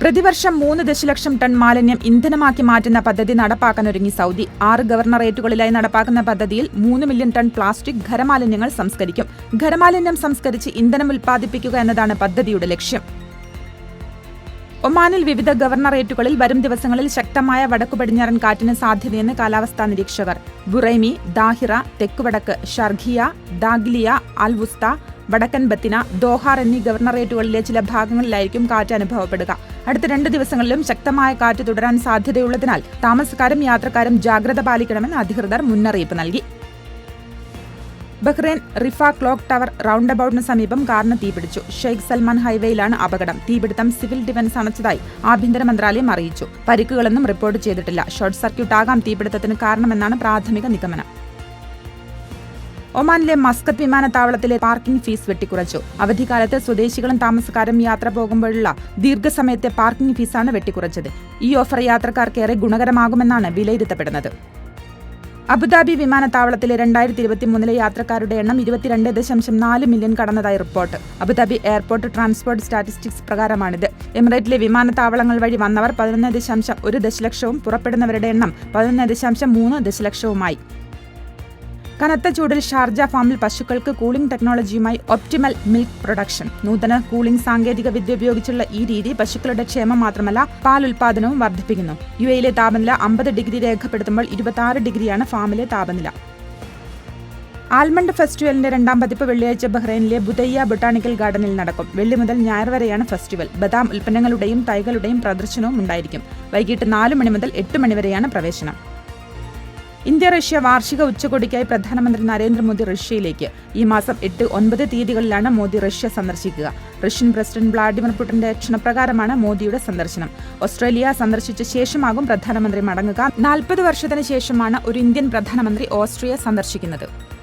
പ്രതിവർഷം മൂന്ന് ദശലക്ഷം ടൺ മാലിന്യം ഇന്ധനമാക്കി മാറ്റുന്ന പദ്ധതി നടപ്പാക്കാനൊരുങ്ങി സൗദി. ആറ് ഗവർണറേറ്റുകളിലായി നടപ്പാക്കുന്ന പദ്ധതിയിൽ മൂന്ന് മില്യൺ ടൺ പ്ലാസ്റ്റിക് ഖരമാലിന്യങ്ങൾ സംസ്കരിക്കും. ഖരമാലിന്യം സംസ്കരിച്ച് ഇന്ധനം ഉൽപ്പാദിപ്പിക്കുക എന്നതാണ് പദ്ധതിയുടെ ലക്ഷ്യം. ഒമാനിൽ വിവിധ ഗവർണറേറ്റുകളിൽ വരും ദിവസങ്ങളിൽ ശക്തമായ വടക്കു പടിഞ്ഞാറൻ കാറ്റിന് സാധ്യതയെന്ന് കാലാവസ്ഥാ നിരീക്ഷകർ. ബുറൈമി ദാഹിറ തെക്കുവടക്ക് ഷർഖിയ ദാഗ്ലിയ അൽ വുസ്ത വടക്കൻ ബത്തിന ദോഹാർ എന്നീ ഗവർണറേറ്റുകളിലെ ചില ഭാഗങ്ങളിലായിരിക്കും കാറ്റ് അനുഭവപ്പെടുക. അടുത്ത രണ്ട് ദിവസങ്ങളിലും ശക്തമായ കാറ്റ് തുടരാൻ സാധ്യതയുള്ളതിനാൽ താമസക്കാരും യാത്രക്കാരും ജാഗ്രത പാലിക്കണമെന്ന് അധികൃതർ മുന്നറിയിപ്പ് നൽകി. Bahrain Riffa clock tower round അബൌട്ടിന് സമീപം കാറിന് തീപിടിച്ചു. ഷെയ്ഖ് സൽമാൻ ഹൈവേയിലാണ് അപകടം. തീപിടുത്തം സിവിൽ ഡിഫൻസ് അണച്ചതായി ആഭ്യന്തര മന്ത്രാലയം അറിയിച്ചു. പരിക്കുകളൊന്നും റിപ്പോർട്ട് ചെയ്തിട്ടില്ല. ഷോർട്ട് സർക്യൂട്ട് ആകാം തീപിടുത്തത്തിന് കാരണമെന്നാണ് പ്രാഥമിക നിഗമനം. ഒമാനിലെ മസ്കത്ത് വിമാനത്താവളത്തിലെ പാർക്കിംഗ് ഫീസ് വെട്ടിക്കുറച്ചു. അവധിക്കാലത്ത് സ്വദേശികളും താമസക്കാരും യാത്ര പോകുമ്പോഴുള്ള ദീർഘസമയത്തെ പാർക്കിംഗ് ഫീസാണ് വെട്ടിക്കുറച്ചത്. ഈ ഓഫർ യാത്രക്കാർക്ക് ഏറെ ഗുണകരമാകുമെന്നാണ് വിലയിരുത്തപ്പെടുന്നത്. അബുദാബി വിമാനത്താവളത്തിലെ രണ്ടായിരത്തി ഇരുപത്തിമൂന്നിലെ യാത്രക്കാരുടെ എണ്ണം ഇരുപത്തിരണ്ട് ദശാംശം നാല് million കടന്നതായി report. Abu Dhabi airport transport statistics പ്രകാരമാണിത്. എമിറേറ്റിലെ വിമാനത്താവളങ്ങൾ വഴി വന്നവർ പതിനൊന്ന് ദശാംശം ഒരു ദശലക്ഷവും പുറപ്പെടുന്നവരുടെ എണ്ണം പതിനൊന്ന് ദശാംശം മൂന്ന് ദശലക്ഷവുമായി. കനത്ത ചൂടിൽ ഷാർജ ഫാമിൽ പശുക്കൾക്ക് കൂളിംഗ് ടെക്നോളജിയുമായി ഒപ്റ്റിമൽ മിൽക്ക് പ്രൊഡക്ഷൻ. നൂതന കൂളിംഗ് സാങ്കേതിക വിദ്യ ഉപയോഗിച്ചുള്ള ഈ രീതി പശുക്കളുടെ ക്ഷേമം മാത്രമല്ല പാൽ ഉൽപാദനവും വർദ്ധിപ്പിക്കുന്നു. യു എയിലെ താപനില അമ്പത് ഡിഗ്രി രേഖപ്പെടുത്തുമ്പോൾ ഇരുപത്തി ഡിഗ്രിയാണ് ഫാമിലെ താപനില. ആൽമണ്ട് ഫെസ്റ്റിവലിന്റെ രണ്ടാം പതിപ്പ് വെള്ളിയാഴ്ച ബഹ്റൈനിലെ ബുദയ്യ ബൊട്ടാണിക്കൽ ഗാർഡനിൽ നടക്കും. വെള്ളി മുതൽ ഞായർ വരെയാണ് ഫെസ്റ്റിവൽ. ബദാം ഉൽപ്പന്നങ്ങളുടെയും തൈകളുടെയും പ്രദർശനവും ഉണ്ടായിരിക്കും. വൈകിട്ട് നാല് മണി മുതൽ എട്ട് മണി വരെയാണ് പ്രവേശനം. ഇന്ത്യ റഷ്യ വാർഷിക ഉച്ചകോടിക്കായി പ്രധാനമന്ത്രി നരേന്ദ്രമോദി റഷ്യയിലേക്ക്. ഈ മാസം എട്ട് ഒൻപത് തീയതികളിലാണ് മോദി റഷ്യ സന്ദർശിക്കുക. റഷ്യൻ പ്രസിഡന്റ് വ്ളാഡിമിർ പുടിന്റെ ക്ഷണപ്രകാരമാണ് മോദിയുടെ സന്ദർശനം. ഓസ്ട്രേലിയ സന്ദർശിച്ച ശേഷമാകും പ്രധാനമന്ത്രി മടങ്ങുക. നാൽപ്പത് വർഷത്തിന് ശേഷമാണ് ഒരു ഇന്ത്യൻ പ്രധാനമന്ത്രി ഓസ്ട്രിയ സന്ദർശിക്കുന്നത്.